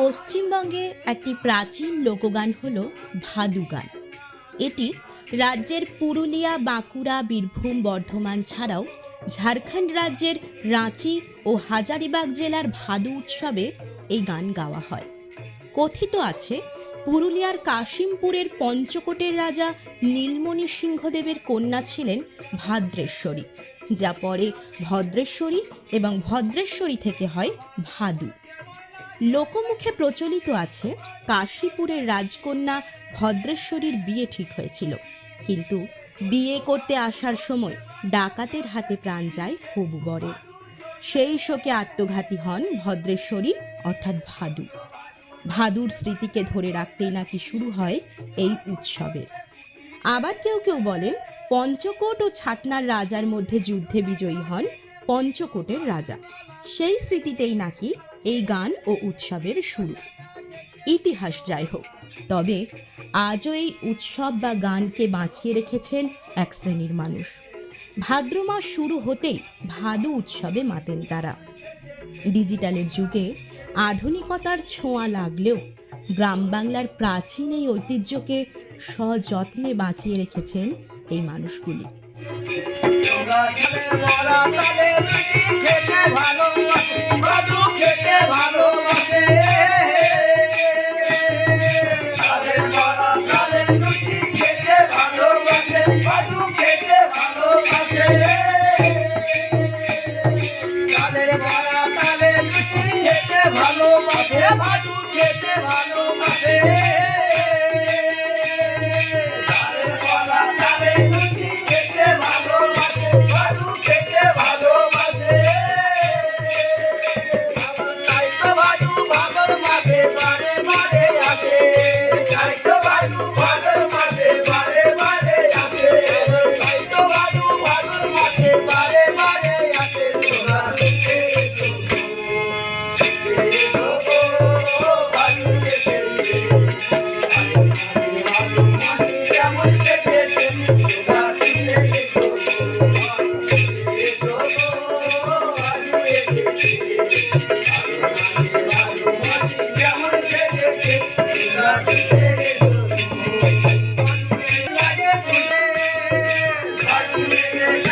পশ্চিমবঙ্গে একটি প্রাচীন লোকগান হল ভাদু গান। এটি রাজ্যের পুরুলিয়া, বাঁকুড়া, বীরভূম, বর্ধমান ছাড়াও ঝাড়খণ্ড রাজ্যের রাঁচি ও হাজারিবাগ জেলার ভাদু উৎসবে এই গান গাওয়া হয়। কথিত আছে, পুরুলিয়ার কাশিমপুরের পঞ্চকোটের রাজা নীলমণি সিংহদেবের কন্যা ছিলেন ভাদ্রেশ্বরী, যা পরে ভদ্রেশ্বরী এবং ভদ্রেশ্বরী থেকে হয় ভাদু। লোকমুখে প্রচলিত আছে কাশীপুরের রাজকন্যা ভদ্রেশ্বরীর বিয়ে ঠিক হয়েছিল। কিন্তু বিয়ে করতে আসার সময় ডাকাতের হাতে প্রাণ যায় হবু বরের। সেই শোকে আত্মঘাতী হন ভদ্রেশ্বরী, অর্থাৎ ভাদু। ভাদুর স্মৃতিকে ধরে রাখতেই নাকি শুরু হয় এই উৎসবের আবার কেউ কেউ বলেন, পঞ্চকোট ও ছাতনার রাজার মধ্যে যুদ্ধে বিজয়ী হন পঞ্চকোটের রাজা। সেই স্মৃতিতেই নাকি এই গান ও উৎসবের শুরু। ইতিহাস যাই হোক, তবে আজও এই উৎসব বা গানকে বাঁচিয়ে রেখেছেন এক শ্রেণির মানুষ। ভাদ্র মাস শুরু হতেই ভাদু উৎসবে মাতেন তারা। ডিজিটালের যুগে আধুনিকতার ছোঁয়া লাগলেও গ্রাম বাংলার প্রাচীন এই ঐতিহ্যকে সযত্নে বাঁচিয়ে রেখেছেন এই মানুষগুলি। ভালোবাসে ভাদু খেতে ভালোবাসে। yeah, yeah.